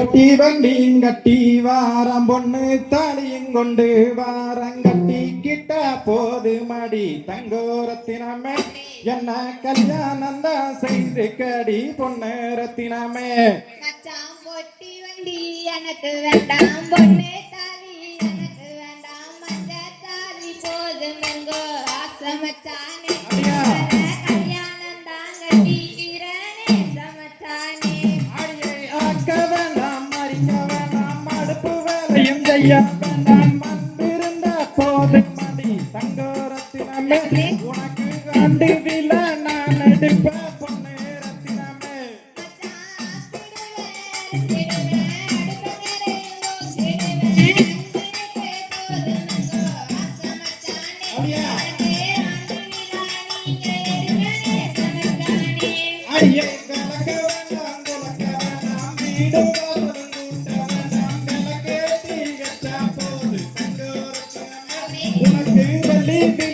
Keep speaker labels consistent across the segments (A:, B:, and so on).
A: கட்டி வண்டியும் கட்டி வாரம் பொண்ணு தாலியும் கொண்டு வாரம் கட்டி கிட்ட போது மடி. தங்கோரத்தினமே என்ன கல்யாணம் தான் செய்து கடி பொண்ணு ரத்தினமே.
B: பொட்டி வண்டி எனக்கு வேண்டாம் பொண்ணு தாலி எனக்கு வேண்டாம். மஞ்ச தாலி போதும் எங்கோ ஆசை
A: ஐயப்பன் நான் வந்திருந்த போது மணி தங்கரத்தினமே உனக்கு கண்டு வில நான் எடுப்ப பொன்னே ரத்தினமே ஐயா கலக்க வேண்டாம் கலக்க வேண்டாம் வீடு believe in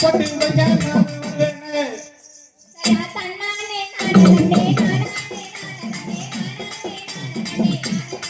A: Thank you.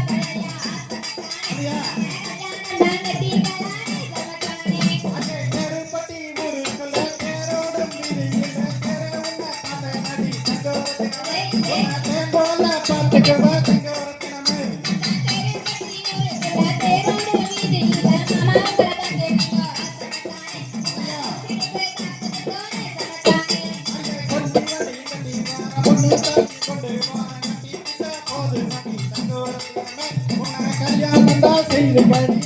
A: செய்து படி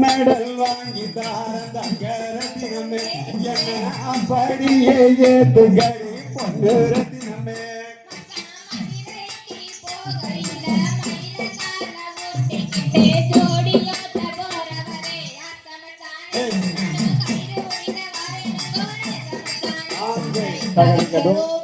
A: மெடல் வாங்கி தாரந்த பொன்னுரத்தினமே என்ன அப்படியே ஏத்துகடி பொன்னுரத்தினமே Thank you.